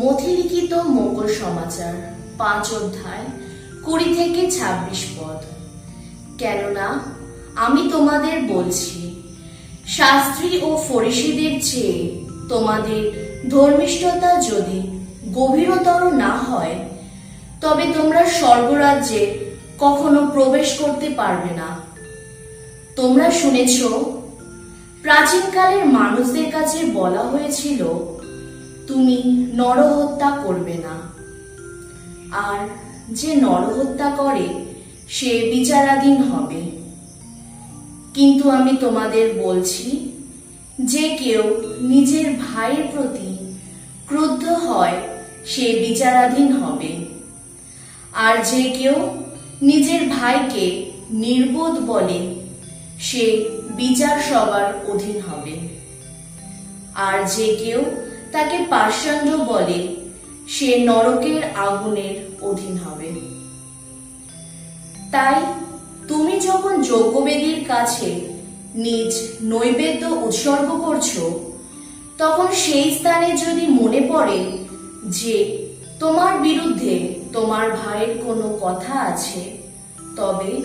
মথিলিখিত মঙ্গল সমাচার, পাঁচ অধ্যায়, কুড়ি থেকে ছাব্বিশ পদ। কেননা, আমি তোমাদের বলছি, শাস্ত্রী ও ফরিসিদের চেয়ে তোমাদের ধর্মিষ্ঠতা যদি গভীরতর না হয়, তবে তোমরা স্বর্গরাজ্যে কখনো প্রবেশ করতে পারবে না। তোমরা শুনেছ, প্রাচীনকালের মানুষদের কাছে বলা হয়েছিল তুমি নরহত্যা করবে না। আর যে নরহত্যা করে, সে বিচারাধীন হবে। কিন্তু আমি তোমাদের বলছি, যে কেউ নিজের ভাইয়ের প্রতি ক্রুদ্ধ হয়, সে বিচারাধীন হবে। আর যে কেউ নিজের ভাইকে নির্বোধ বলে, সে বিচার সবার অধীন হবে। আর যে কেউ তাকে পাষাণ্ড বলে, সে নরকের আগুনের অধীন হবে। তাই তুমি যখন যজ্ঞবেদীর কাছে নিজ নৈবেদ্য উৎসর্গ করছ, তখন সেই স্থানে যদি মনে পড়ে যে তোমার বিরুদ্ধে তোমার ভাইয়ের কোনো কথা আছে, তবে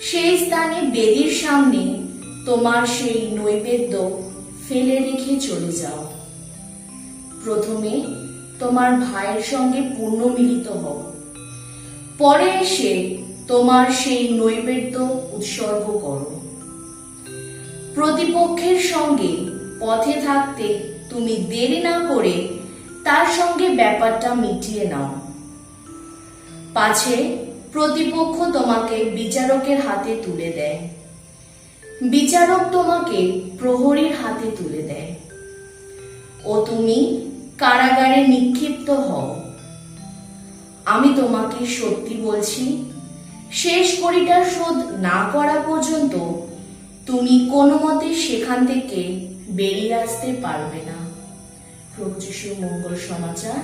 সেই স্থানে বেদির সামনে তোমার সেই নৈবেদ্য ফেলে রেখে চলে যাও। প্রথমে তোমার ভাইয়ের সঙ্গে পূর্ণ মিলিত হও। পরে এসে তোমার সেই নৈবেদ্য উৎসর্গ করো। প্রতিপক্ষের সঙ্গে পথে থাকতে তুমি দেরি না করে তার সঙ্গে ব্যাপারটা মিটিয়ে নাও। পাছে প্রতিপক্ষ তোমাকে বিচারকের হাতে তুলে দেয়। বিচারক তোমাকে প্রহরীর হাতে তুলে দেয়। ও তুমি কারাগারে নিক্ষিপ্ত হও। আমি তোমাকে সত্যি বলছি, শেষ কড়িটা শোধ না করা পর্যন্ত তুমি কোনো মতে সেখান থেকে বেরিয়ে আসতে পারবে না। প্রভু মঙ্গল সমাচার।